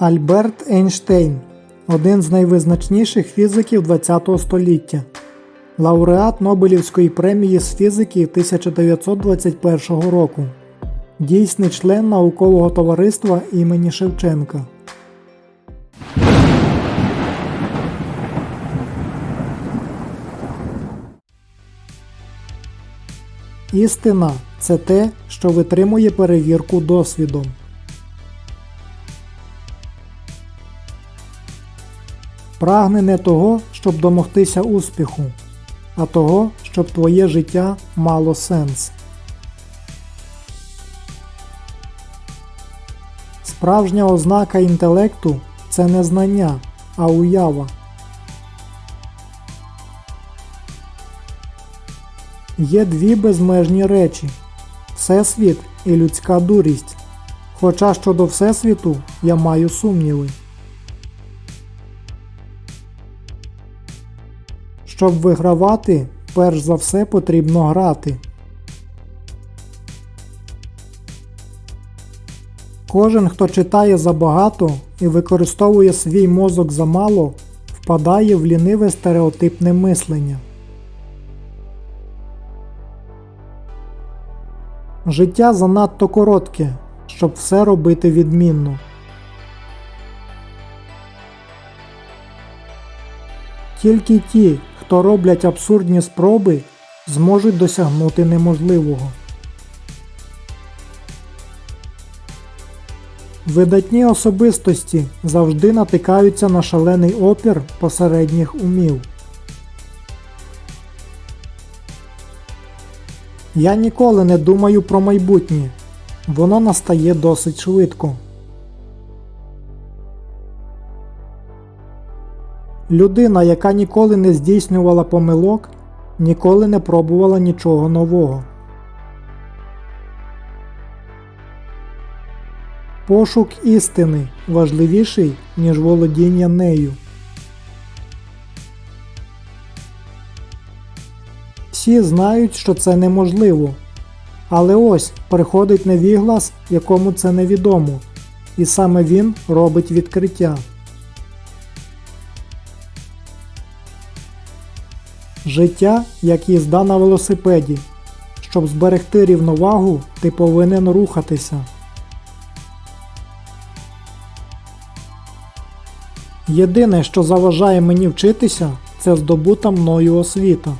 Альберт Ейнштейн один з найвизначніших фізиків ХХ століття, лауреат Нобелівської премії з фізики 1921 року, дійсний член наукового товариства імені Шевченка. Істина це те, що витримує перевірку досвідом. Прагни не того, щоб домогтися успіху, а того, щоб твоє життя мало сенс. Справжня ознака інтелекту це не знання, а уява. Є дві безмежні речі Всесвіт і людська дурість. Хоча щодо Всесвіту я маю сумніви. Щоб вигравати, перш за все потрібно грати. Кожен, хто читає забагато і використовує свій мозок замало, впадає в ліниве стереотипне мислення. Життя занадто коротке, щоб все робити відмінно. Тільки ті, хто роблять абсурдні спроби, зможуть досягнути неможливого. Видатні особистості завжди натикаються на шалений опір посередніх умів. Я ніколи не думаю про майбутнє. Воно настає досить швидко. Людина, яка ніколи не здійснювала помилок, ніколи не пробувала нічого нового. Пошук істини важливіший, ніж володіння нею. Всі знають, що це неможливо. Але ось приходить невіглас, якому це невідомо, і саме він робить відкриття. Життя як їзда на велосипеді. Щоб зберегти рівновагу, ти повинен рухатися. Єдине, що заважає мені вчитися, це здобута мною освіта.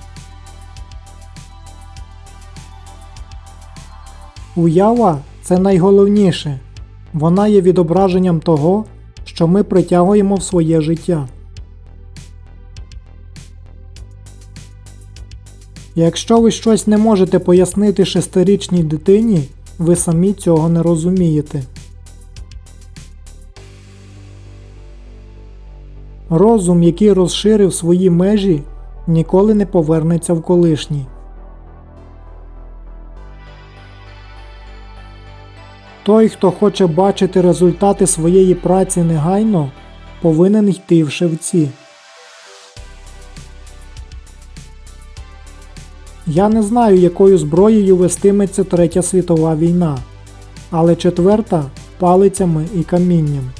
Уява це найголовніше. Вона є відображенням того, що ми притягуємо в своє життя. Якщо ви щось не можете пояснити шестирічній дитині, ви самі цього не розумієте. Розум, який розширив свої межі, ніколи не повернеться в колишній. Той, хто хоче бачити результати своєї праці негайно, повинен йти в шевці. Я не знаю, якою зброєю вестиметься Третя світова війна, але четверта палицями і камінням.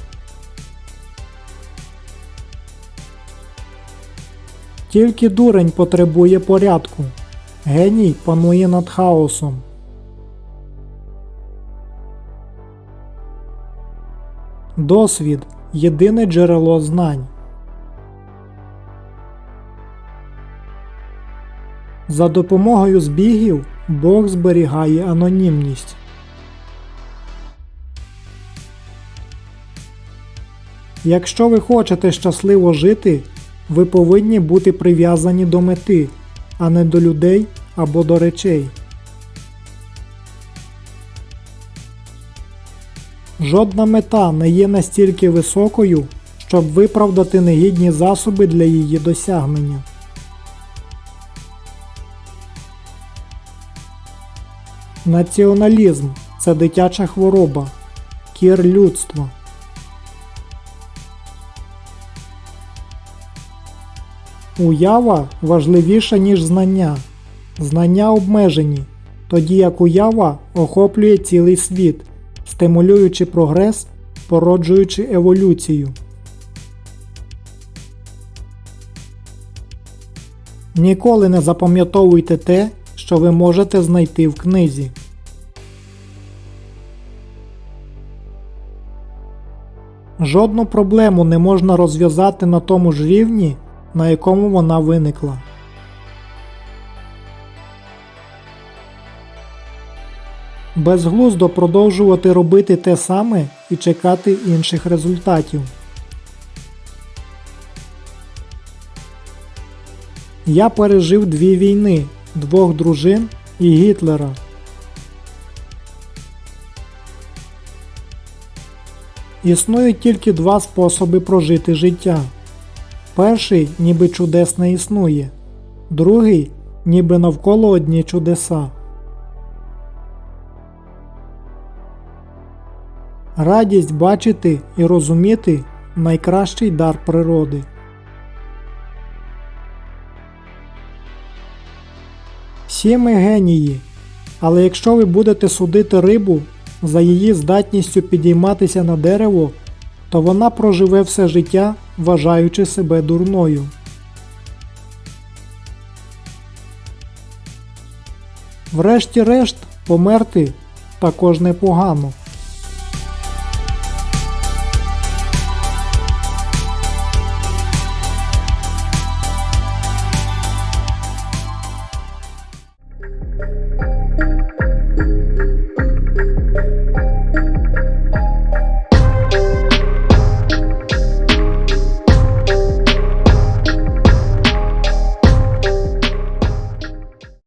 Тільки дурень потребує порядку. Геній панує над хаосом. Досвід єдине джерело знань. За допомогою збігів Бог зберігає анонімність. Якщо ви хочете щасливо жити, ви повинні бути прив'язані до мети, а не до людей або до речей. Жодна мета не є настільки високою, щоб виправдати негідні засоби для її досягнення. Націоналізм це дитяча хвороба, кір людства. Уява важливіша, ніж знання. Знання обмежені, тоді як уява охоплює цілий світ, стимулюючи прогрес, породжуючи еволюцію. Ніколи не запам'ятовуйте те, що ви можете знайти в книзі. Жодну проблему не можна розв'язати на тому ж рівні, на якому вона виникла. Безглуздо продовжувати робити те саме і чекати інших результатів. Я пережив дві війни, двох дружин і Гітлера. Існують тільки два способи прожити життя. Перший ніби чудес не існує, другий ніби навколо одні чудеса. Радість бачити і розуміти найкращий дар природи. Всі ми генії, але якщо ви будете судити рибу за її здатністю підійматися на дерево, то вона проживе все життя, вважаючи себе дурною. Врешті-решт, померти також непогано.